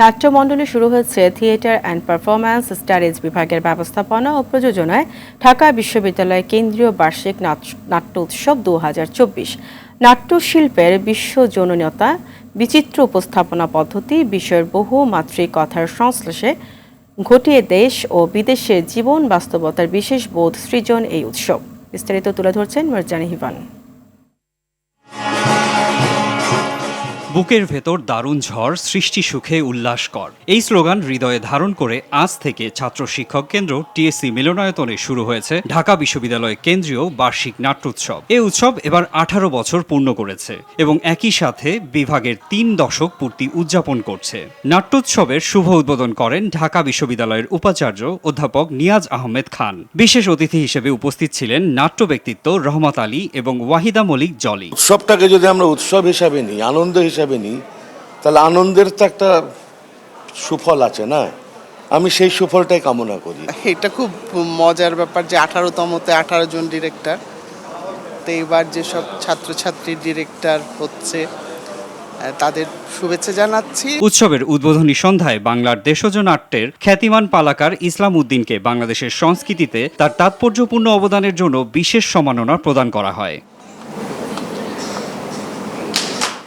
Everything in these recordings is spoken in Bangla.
নাট্যমণ্ডলে শুরু হয়েছে থিয়েটার অ্যান্ড পারফরম্যান্স স্টাডিজ বিভাগের ব্যবস্থাপনা ও প্রযোজনায় ঢাকা বিশ্ববিদ্যালয় কেন্দ্রীয় বার্ষিক নাট- নাট্য উৎসব দু নাট্যশিল্পের বিশ্বজনীনতা বিচিত্র উপস্থাপনা পদ্ধতি, বিষয়ের বহু মাত্রিক কথার সংশ্লেষে ঘটিয়ে দেশ ও বিদেশের জীবন বাস্তবতার বিশেষ বোধ সৃজন এই উৎসব। বিস্তারিত তুলে ধরছেন মরজানি হিবান। বুকের ভেতর দারুণ ঝড়, সৃষ্টি সুখে উল্লাস কর। এই স্লোগান হৃদয়ে ধারণ করে আজ থেকে ছাত্র শিক্ষক কেন্দ্র টিএসসি মিলনায়তনে শুরু হয়েছে ঢাকা বিশ্ববিদ্যালয় কেন্দ্রীয় বার্ষিক নাট্যোৎসব। এই উৎসব এবার আঠারো বছর পূর্ণ করেছে এবং একই সাথে বিভাগের তিন দশক পূর্তি উদযাপন করছে। নাট্যোৎসবের শুভ উদ্বোধন করেন ঢাকা বিশ্ববিদ্যালয়ের উপাচার্য অধ্যাপক নিয়াজ আহমেদ খান। বিশেষ অতিথি হিসেবে উপস্থিত ছিলেন নাট্য ব্যক্তিত্ব রহমত আলী এবং ওয়াহিদা মলিক জলি। উৎসবটাকে যদি আমরা উৎসব হিসাবে নিই, আনন্দ হিসাবে নিই তাহলে আনন্দের তো একটা সুফল আছে না? আমি সেই সুফলটাই কামনা করি। এটা খুব মজার ব্যাপার যে আঠারোতমতে আঠারো জন ডিরেক্টর তো এবার যেসব ছাত্রছাত্রী ডিরেক্টর হচ্ছে তাদের শুভেচ্ছা জানাচ্ছি। উৎসবের উদ্বোধনী সন্ধ্যায় বাংলার দেশজ নাট্যের খ্যাতিমান পালাকার ইসলাম উদ্দিনকে বাংলাদেশের সংস্কৃতিতে তার তাৎপর্যপূর্ণ অবদানের জন্য বিশেষ সম্মাননা প্রদান করা হয়।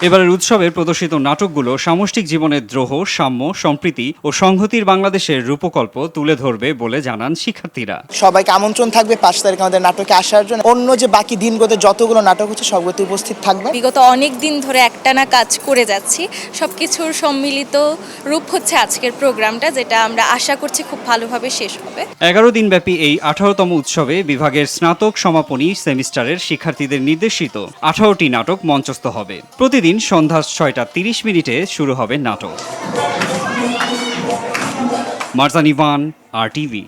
এবারের উৎসবের প্রদর্শিত নাটকগুলো সামষ্টিক জীবনের দ্রোহ সাম্য সম্প্রীতি ও সংহতির বাংলাদেশের রূপকল্প তুলে ধরবে বলে জানান শিক্ষার্থীরা। সবাইকে আমন্ত্রণ থাকবে পাঁচ তারিখে আমাদের নাটকে আসার জন্য। অন্য যে বাকি দিনগুলোতে যতগুলো নাটক হচ্ছে সবগুলোতে উপস্থিত থাকবে। বিগত অনেক দিন ধরে একটানা কাজ করে যাচ্ছি। সবকিছুর সম্মিলিত রূপ হচ্ছে আজকের প্রোগ্রামটা যেটা আমরা আশা করছি খুব ভালোভাবে শেষ হবে। এগারো দিনব্যাপী এই আঠারোতম উৎসবে বিভাগের স্নাতক সমাপনী সেমিস্টারের শিক্ষার্থীদের নির্দেশিত আঠারোটি নাটক মঞ্চস্থ হবে। প্রতিদিন সন্ধ্যা ছয়টা তিরিশ মিনিটে শুরু হবে নাটক। মার্জানিভান আর টিভি।